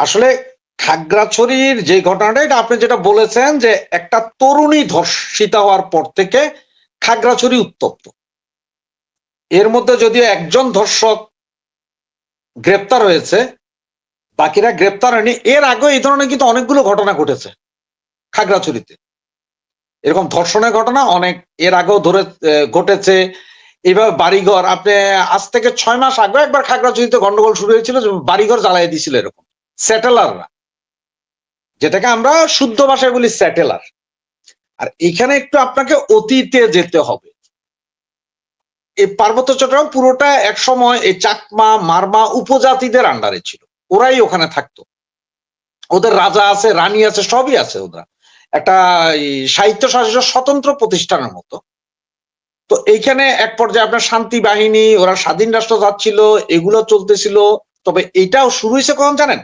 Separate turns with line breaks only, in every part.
আসলে খাগড়াছড়ির যে ঘটনাটা, এটা আপনি যেটা বলেছেন যে একটা তরুণী ধর্ষিতা হওয়ার পর থেকে খাগড়াছড়ি উত্তপ্ত। এর মধ্যে যদিও একজন ধর্ষক গ্রেপ্তার হয়েছে, বাকিরা গ্রেপ্তার হয়নি। এর আগে এই ধরনের কিন্তু অনেকগুলো ঘটনা ঘটেছে খাগড়াছড়িতে। এরকম ধর্ষণের ঘটনা অনেক, এর আগেও ধরে ঘটেছে। এইভাবে বাড়িঘর, আপনি আজ থেকে ছয় মাস আগে একবার খাগড়াছড়িতে গন্ডগোল শুরু হয়েছিল বাড়িঘর জ্বালাই দিয়েছিল এরকম। স্যাটেলাররা। যেটাকে আমরা শুদ্ধ ভাষায় বলি স্যাটেলার। আর এখানে একটু আপনাকে অতীতে যেতে হবে। এই পার্বত্য চট্টগ্রাম পুরোটা এক সময় এই চাকমা, মারমা উপজাতিদের আন্ডারে ছিল। ওরাই ওখানে থাকতো। ওদের রাজা আছে, রানী আছে, সবই আছে ওরা একটা সাহিত্য শাসিত স্বতন্ত্র প্রতিষ্ঠানের মতো। তো এইখানে এক পর্যায়ে আপনার শান্তি বাহিনী, ওরা স্বাধীন রাষ্ট্র যাচ্ছিল, এগুলো চলতেছিল। তবে এটাও শুরু হয়েছে কখন জানেন?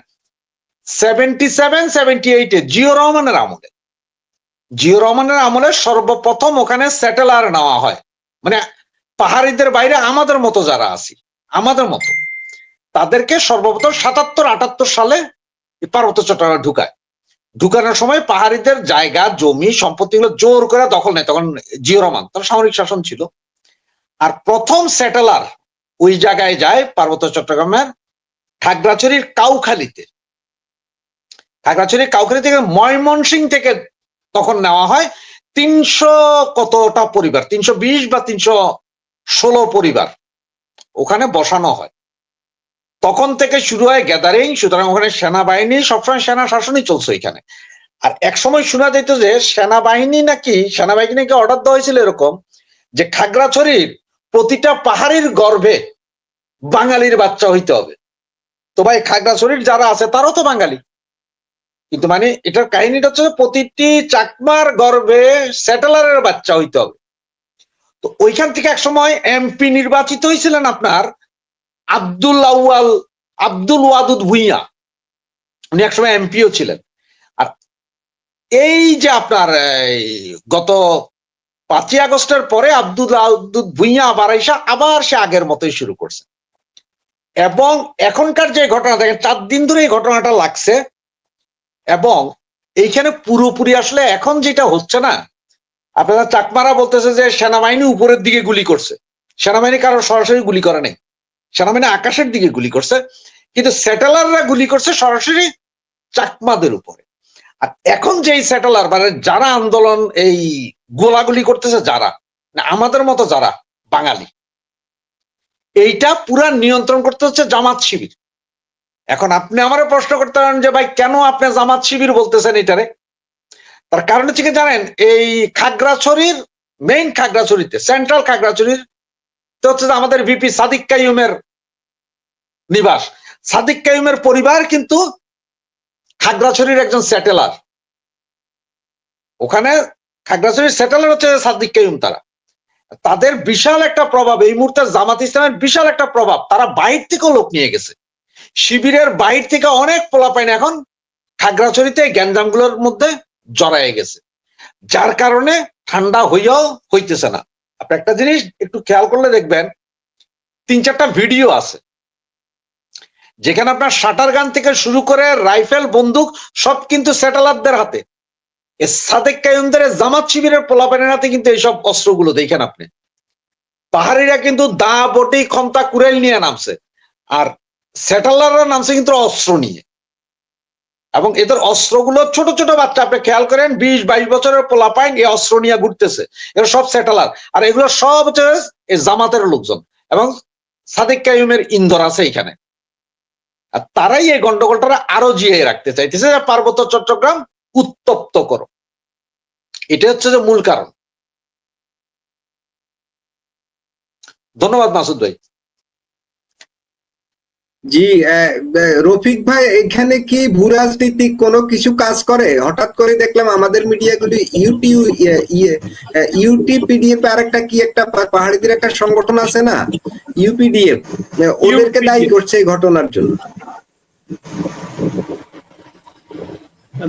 সেভেন্টি সেভেন সেভেন্টি এইটে জিও রহমানের আমলে। জিও রহমানের আমলে সর্বপ্রথম ওখানে স্যাটেলার নেওয়া হয়। মানে পাহাড়িদের বাইরে আমাদের মতো যারা আছি, আমাদের মতো, তাদেরকে সর্বপ্রথম সাতাত্তর, আটাত্তর সালে পার্বত্য চট্টগ্রামে ঢুকায়। ঢুকানোর সময় পাহাড়িদের জায়গা, জমি, সম্পত্তিগুলো জোর করে দখল নেয়, তখন জিও রহমান, তার সামরিক শাসন ছিল। আর প্রথম স্যাটেলার ওই জায়গায় যায় পার্বত্য চট্টগ্রামের খাগড়াছড়ির কাউখালীতে। খাগড়াছড়ির কাউখালী থেকে ময়মনসিং থেকে তখন নেওয়া হয়। তিনশো কতটা পরিবার? তিনশো বিশ বা তিনশো ষোলো পরিবার ওখানে বসানো হয়। তখন থেকে শুরু হয় গ্যাদারিং সুতরাং ওখানে সেনাবাহিনী, সবসময় সেনা শাসনই চলছে এখানে। আর এক সময় শোনা যেত যে সেনাবাহিনী নাকি সেনাবাহিনী নাকি অর্ডার দেওয়া হয়েছিল এরকম যে খাগড়াছড়ির প্রতিটা পাহাড়ির গর্ভে বাঙালির বাচ্চা হইতে হবে। তো ভাই, খাগড়াছড়ির যারা আছে তারাও তো বাঙালি। কিন্তু মানে এটার কাহিনীটা হচ্ছে প্রতিটি চাকমার গর্ভে স্যাটেলারের বাচ্চা হইতে হবে। তো ওইখান থেকে এক সময় এমপি নির্বাচিত হয়েছিলেন আপনার আব্দুল আউয়াল, আব্দুল ওয়াদুদ ভুইয়া। উনি একসময় এমপিও ছিলেন। আর এই যে আপনার গত পাঁচই আগস্টের পরে আব্দুল আব্দুল ভুইয়া আবার এসে আবার সে আগের মতোই শুরু করছে। এবং এখনকার যে ঘটনা, দেখেন, চার দিন ধরে এই ঘটনাটা লাগছে। এবং এইখানে পুরোপুরি আসলে এখন যেটা হচ্ছে না, আপনারা চাকমারা বলতেছে যে সেনাবাহিনী উপরের দিকে গুলি করছে। সেনাবাহিনী কারও সরাসরি গুলি করে নেই। সেনাবাহিনী আকাশের দিকে গুলি করছে, কিন্তু স্যাটেলাররা গুলি করছে সরাসরি চাকমাদের উপরে। আর এখন যেই স্যাটেলার মানে যারা আন্দোলন এই গোলাগুলি করতেছে, যারা না আমাদের মতো যারা, বাঙালি, এইটা পুরা নিয়ন্ত্রণ করতে হচ্ছে জামাত শিবির। এখন আপনি আমার প্রশ্ন করতে পারেন যে, ভাই, কেন আপনি জামাত শিবির বলতেছেন এটারে? তার কারণ হচ্ছে কি জানেন, এই খাগড়াছড়ির মেইন খাগড়াছড়িতে সেন্ট্রাল খাগড়াছড়ির তো হচ্ছে আমাদের ভিপি সাদিক কাইয়ুমের নিবাস। সাদিক কাইয়ুমের পরিবার কিন্তু খাগড়াছড়ির একজন স্যাটেলার ওখানে খাগড়াছড়ির স্যাটেলার হচ্ছে সাদিক কাইয়ুম তারা। তাদের বিশাল একটা প্রভাব, এই মুহূর্তে জামাত ইসলামের বিশাল একটা প্রভাব, তারা বাইর থেকেও লোক নিয়ে গেছে। শিবিরের বাইর থেকে অনেক পোলাপাইন এখন খাগড়াছড়িতে গ্যাঞ্জামগুলোর মধ্যে জড়ায় গেছে। যার কারণে ঠান্ডা হইয়াও হইতেছে না। আপনি একটা জিনিস একটু খেয়াল করলে দেখবেন, তিন চারটা ভিডিও আছে। যেখানে আপনার শাটার গান থেকে শুরু করে রাইফেল, বন্দুক, সব কিন্তু স্যাটেলারদের হাতে। সাদেক কায়ুমদের জামাত শিবিরের পোলাপানের হাতে কিন্তু এইসব অস্ত্রগুলো, দেখেন আপনি। পাহাড়িরা কিন্তু দা, বটি ক্ষমতা কুড়াইল নিয়ে নামছে। আর স্যাটেলাররা নামছে কিন্তু অস্ত্র নিয়ে। এবং এদের অস্ত্রগুলো ছোট ছোট বাচ্চা, আপনি খেয়াল করেন, বিশ, বাইশ বছরের পোলাপাইন এই অস্ত্র নিয়ে ঘুরতেছে। এরা সব স্যাটেলার আর এগুলো সব হচ্ছে জামাতের লোকজন। এবং সাদেক কায়ুমের ইন্দর আছে এখানে আর তারাই এই গন্ডগোলটা আরও জিয়ে রাখতে চাইতেছে যে পার্বত্য চট্টগ্রাম উত্তপ্ত করো। এটা হচ্ছে যে মূল কারণ। ধন্যবাদ মাসুদ ভাই।
জি রফিক ভাই এখানে কি ভূ রাজনীতিক কোনো কিছু কাজ করে? হঠাৎ করে দেখলাম আমাদের মিডিয়াগুলি ইউটিউ ইউটিপিডিএফ আর একটা কি একটা পাহাড়িদের একটা সংগঠন আছে না? ইউপিডিএফ ওদেরকে দায়ী করছে এই ঘটনার জন্য।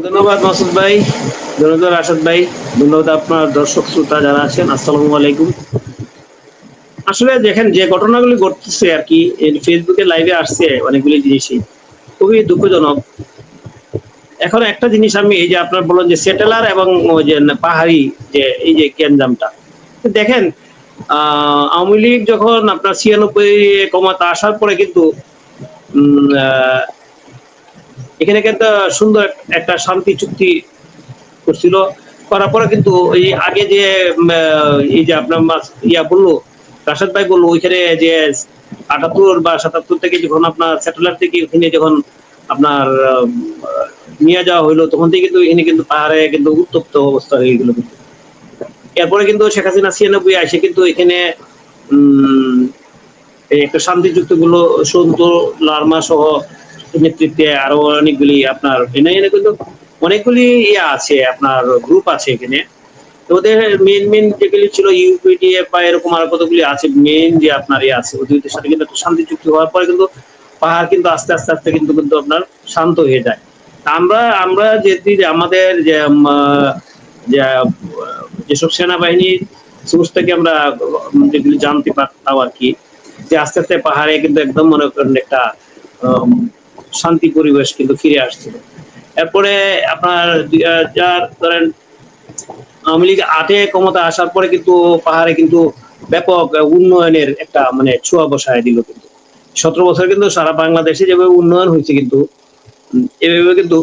ধন্যবাদ মাসুদ ভাই ধন্যবাদ রাশাদ ভাই ধন্যবাদ আপনার দর্শক শ্রোতা যারা আছেন আসসালামু আলাইকুম। আসলে দেখেন যে ঘটনাগুলি ঘটতেছে আর কি এই ফেসবুকে লাইভে আসছে অনেকগুলি জিনিসই। খুবই দুঃখজনক। এখন একটা জিনিস আমি এই যে আপনার বললেন যে সেটেলার এবং যে পাহাড়ি যে এই যে গ্যাঞ্জামটা। দেখেন আহ, আওয়ামী লীগ যখন আপনার ছিয়ানব্বই কমাতে আসার পরে কিন্তু এখানে কিন্তু সুন্দর একটা শান্তি চুক্তি করছিল। করার পরে কিন্তু ওই আগে যে এই যে আপনার ইয়া বলল রাশাদ ভাই বলল, ওইখানে যে আটাত্তর বা সাতাত্তর থেকে যখন আপনার স্যাটেলাইট থেকে ওখানে যখন আপনার নিয়ে যাওয়া হইল, তখন থেকে কিন্তু এখানে কিন্তু পাহাড়ে কিন্তু উত্তপ্ত অবস্থা হয়ে গেল কিন্তু। এরপরে কিন্তু শেখ হাসিনা ছিয়ানব্বই আসে কিন্তু এখানে একটা শান্তি চুক্তি গুলো, সন্ত, লার্মা সহ নেতৃত্বে আরও অনেকগুলি আপনার, এনে এনে কিন্তু অনেকগুলি ইয়ে আছে, আপনার গ্রুপ আছে এখানে। ওদের মেন মেন যেগুলি ছিল ইউপিডিএফ বা এরকম আরও কতগুলি আছে মেন যে আপনার ইয়ে আছে ওদের সাথে কিন্তু একটা শান্তি চুক্তি হওয়ার পরে কিন্তু পাহাড় কিন্তু আস্তে আস্তে আস্তে কিন্তু কিন্তু আপনার শান্ত হয়ে যায়। আমরা আমরা যেটি আমাদের যে যেসব সেনাবাহিনীর সোর্স থেকে আমরা যেগুলি জানতে পারতাম আর কি, যে আস্তে আস্তে পাহাড়ে কিন্তু একদম মনে করেন একটা শান্তি পরিবেশ কিন্তু ফিরে আসছিল। এরপরে আপনার দুই হাজার, ধরেন আওয়ামী লীগ আটে ক্ষমতা আসার পরে কিন্তু পাহাড়ে কিন্তু ব্যাপক উন্নয়নের একটা মানে ছোঁয়া বসায় দিল কিন্তু। সতেরো বছর কিন্তু সারা বাংলাদেশে যেভাবে উন্নয়ন হয়েছে কিন্তু এভাবে কিন্তু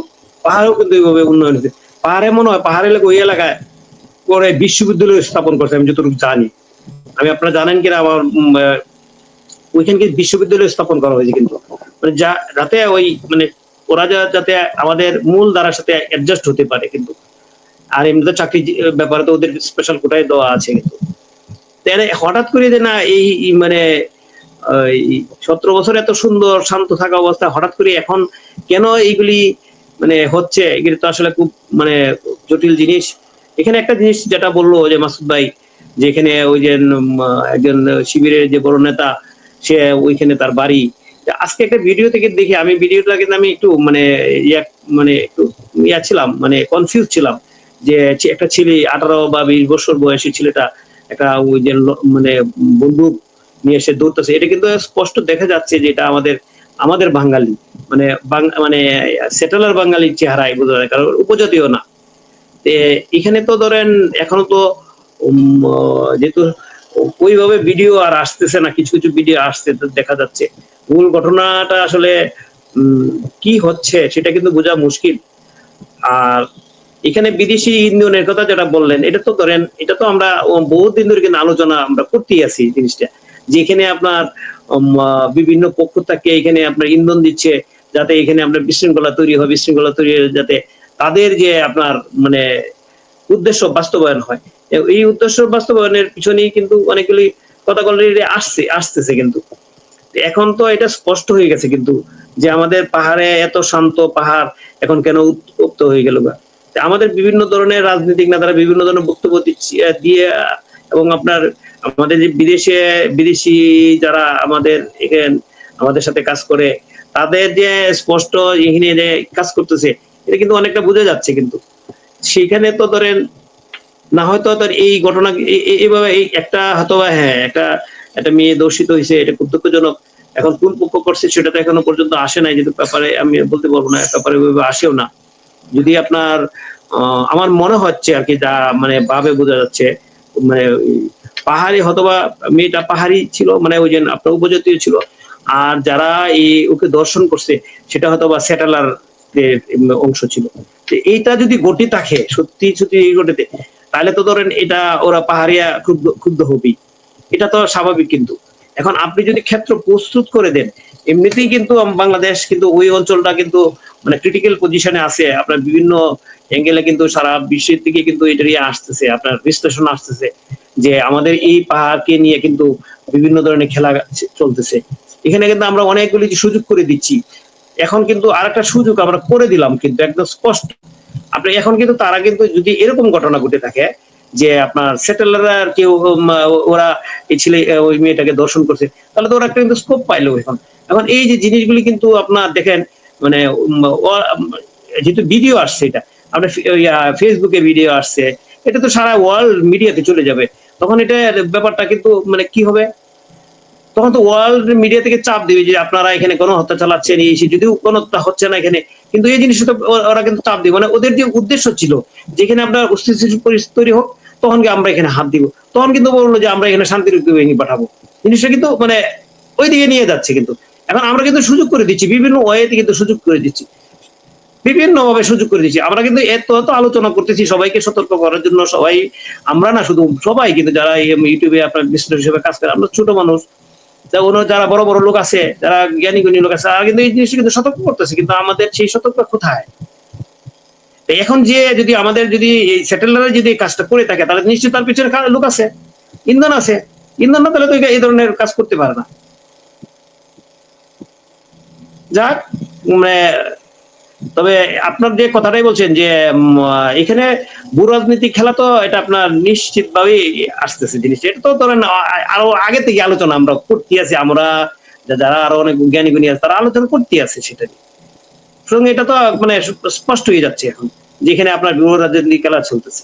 পাহাড়েও কিন্তু এইভাবে উন্নয়ন হয়েছে। পাহাড়ে মনে হয় পাহাড়ে এলাকা ওই এলাকায় করে বিশ্ববিদ্যালয় স্থাপন করছে আমি যতটুকু জানি। আমি আপনারা জানেন কিনা আমার উম, আহ, ওইখানকে বিশ্ববিদ্যালয় স্থাপন করা হয়েছে কিন্তু। মানে যা যাতে ওই মানে ওরা যাতে আমাদের মূল ধারার সাথে অ্যাডজাস্ট হতে পারে কিন্তু। আর এমনিতে চাকরি ব্যাপারে তো ওদের স্পেশাল কোটায় দেওয়া আছে কিন্তু। তো হঠাৎ করে যে না, এই মানে সতেরো বছর এত সুন্দর, শান্ত থাকা অবস্থা, হঠাৎ করে এখন কেন এইগুলি মানে হচ্ছে? এগুলি তো আসলে খুব মানে জটিল জিনিস। এখানে একটা জিনিস যেটা বলল যে মাসুদ ভাই, যে এখানে ওই যে একজন শিবিরের যে বড় নেতা, সে ওইখানে তার বাড়ি। আজকে একটা ভিডিও থেকে দেখি, আমি ভিডিওটা কিন্তু আমি একটু মানে ইয়া মানে একটু ইয়া ছিলাম মানে কনফিউজ ছিলাম। যে একটা ছেলে আঠারো বা বিশ বছর বয়সী ছেলেটা একটা ওই যে মানে বন্দুক নিয়ে এসে দৌড়তেছে। এটা কিন্তু স্পষ্ট দেখা যাচ্ছে যে এটা আমাদের আমাদের বাঙালি। মানে মানে সেটেলার বাঙালির চেহারায় বোঝা যায়, কারণ উপজাতীয় না। এখানে তো ধরেন এখনও তো যেহেতু ওইভাবে ভিডিও আর আসতেছে না, কিছু কিছু ভিডিও আসতে দেখা যাচ্ছে। মূল ঘটনাটা আসলে কি হচ্ছে সেটা কিন্তু বোঝা মুশকিল। আর এখানে বিদেশি ইন্ধনের কথা যেটা বললেন, এটা তো ধরেন, এটা তো আমরা বহুত দিন ধরে কিন্তু আলোচনা আমরা করতেই আছি জিনিসটা। যে এখানে আপনার বিভিন্ন পক্ষ থেকে, এখানে আপনার ইন্ধন দিচ্ছে, যাতে এখানে আপনার বিশৃঙ্খলা তৈরি হয়, বিশৃঙ্খলা তৈরি যাতে তাদের যে আপনার মানে উদ্দেশ্য বাস্তবায়ন হয়। এই উদ্দেশ্য বাস্তবায়নের পিছনেই কিন্তু অনেকগুলি কথা অলরেডি আসছে, আসতেছে কিন্তু। এখন তো এটা স্পষ্ট হয়ে গেছে কিন্তু, যে আমাদের পাহাড়ে এত শান্ত পাহাড়, এখন কেন উত্তপ্ত হয়ে গেল বা? আমাদের বিভিন্ন ধরনের রাজনৈতিক নেতারা বিভিন্ন ধরনের বক্তব্য দিয়ে, এবং আপনার, আমাদের যে বিদেশে, বিদেশি যারা আমাদের এখানে, আমাদের সাথে কাজ করে, তাদের যে স্পষ্ট এখানে যে কাজ করতেছে, এটা কিন্তু অনেকটা বোঝা যাচ্ছে কিন্তু। সেখানে তো ধরেন, না হয়তো তার এই ঘটনা এইভাবে এই একটা হয়তো হ্যাঁ একটা একটা মেয়ে দর্শিত হয়েছে, এটা খুব দুঃখজনক। এখন কোন পক্ষ করছে সেটা তো এখনও পর্যন্ত আসে নাই যেহেতু ব্যাপারে আমি বলতে পারব না, ব্যাপারে ওইভাবে আসেও না। যদি আপনার আমার মনে হচ্ছে আর কি যা মানে ভাবে বোঝা যাচ্ছে মানে পাহাড়ি হয়তোবা মেয়েটা পাহাড়ি ছিল মানে ওই যে আপনার উপজাতীয় ছিল। আর যারা এই ওকে দর্শন করছে, সেটা হয়তো বা স্যাটেলার অংশ ছিল। এইটা যদি গটি থাকে, সত্যি সত্যি এই গটিতে তাহলে তো ধরেন এটা ওরা পাহাড়িয়া ক্ষুব্ধ ক্ষুব্ধ হবেই। এটা তো স্বাভাবিক কিন্তু। এখন আপনি যদি ক্ষেত্র প্রস্তুত করে দেন এমনিতেই কিন্তু বাংলাদেশ কিন্তু ওই অঞ্চলটা কিন্তু মানে ক্রিটিক্যাল পজিশনে আছে। আপনার বিভিন্ন অ্যাঙ্গেলে কিন্তু সারা বিশ্বের দিকে কিন্তু এটা নিয়ে আসতেছে, আপনার বিশ্লেষণ আসতেছে যে আমাদের এই পাহাড়কে নিয়ে কিন্তু বিভিন্ন ধরনের খেলা চলতেছে। এখানে কিন্তু আমরা অনেকগুলি সুযোগ করে দিচ্ছি। এখন কিন্তু আরেকটা সুযোগ আমরা করে দিলাম কিন্তু একদম স্পষ্ট। আপনি এখন কিন্তু তারা কিন্তু যদি এরকম ঘটনা ঘটে থাকে যে আপনার সেটেলাররা কেউ ওরা এই ছেলে, ওই মেয়েটাকে দর্শন করছে, তাহলে তো ওরা একটা কিন্তু স্কোপ পাইলো এখন। এখন এই যে জিনিসগুলি কিন্তু আপনার দেখেন মানে যেহেতু ভিডিও আসছে এটা, আপনার ফেসবুকে ভিডিও আসছে, এটা তো সারা ওয়ার্ল্ড মিডিয়াতে চলে যাবে। তখন এটা ব্যাপারটা কিন্তু মানে কি হবে? তখন তো ওয়ার্ল্ড মিডিয়া থেকে চাপ দিবে যে আপনারা এখানে কোনো হত্যা চালাচ্ছেন, এই যদিও কোনো হত্যা হচ্ছে না এখানে, কিন্তু এই জিনিসটা তো ওরা কিন্তু চাপ দিবে। মানে ওদের যে উদ্দেশ্য ছিল যেখানে আপনার অস্থিতিশীল পরিস্থিতি তৈরি হোক, তখন কি আমরা এখানে হাত দিব? তখন কিন্তু বলল যে আমরা এখানে শান্তির বাহিনী পাঠাবো। জিনিসটা কিন্তু মানে ওই দিকে নিয়ে যাচ্ছে কিন্তু। এখন আমরা কিন্তু সুযোগ করে দিচ্ছি, বিভিন্ন ওয়েতে কিন্তু সুযোগ করে দিচ্ছি। বিভিন্ন ভাবে সুযোগ করে দিচ্ছি। আমরা কিন্তু এত এত আলোচনা করতেছি, সবাইকে সতর্ক করার জন্য সবাই, আমরা না শুধু সবাই কিন্তু যারা ইউটিউবে আপনার বিশ্লেষক হিসেবে কাজ করে, আমরা ছোট মানুষ। যারা বড় বড় লোক আছে, যারা জ্ঞানী গুণী লোক আছে, তারা কিন্তু এই জিনিসটা কিন্তু সতর্ক করতেছে, কিন্তু আমাদের সেই সতর্ক কোথায়? এখন যে যদি আমাদের যদি এই সেটেলারে যদি কাজটা করে থাকে, তাহলে নিশ্চয়ই তার পিছনে লোক আছে, ইন্ধন আছে। ইন্ধন না তাহলে তো এই ধরনের কাজ করতে পারে না। যাক মানে তবে আপনার যে কথাটাই বলছেন যে এখানে ভূ রাজনীতি খেলা তো এটা আপনার নিশ্চিত ভাবেই আসতেছে জিনিসটা এটা তো ধরেন আরও আগে থেকে আলোচনা আমরা করতে আছি, আমরা যারা আরও অনেক জ্ঞানী গুণী আছে, তারা আলোচনা করতে আছে সেটা নিয়ে। এটা তো মানে স্পষ্ট হয়ে যাচ্ছে এখন, যেখানে আপনার ভূ রাজনীতি খেলা চলতেছে।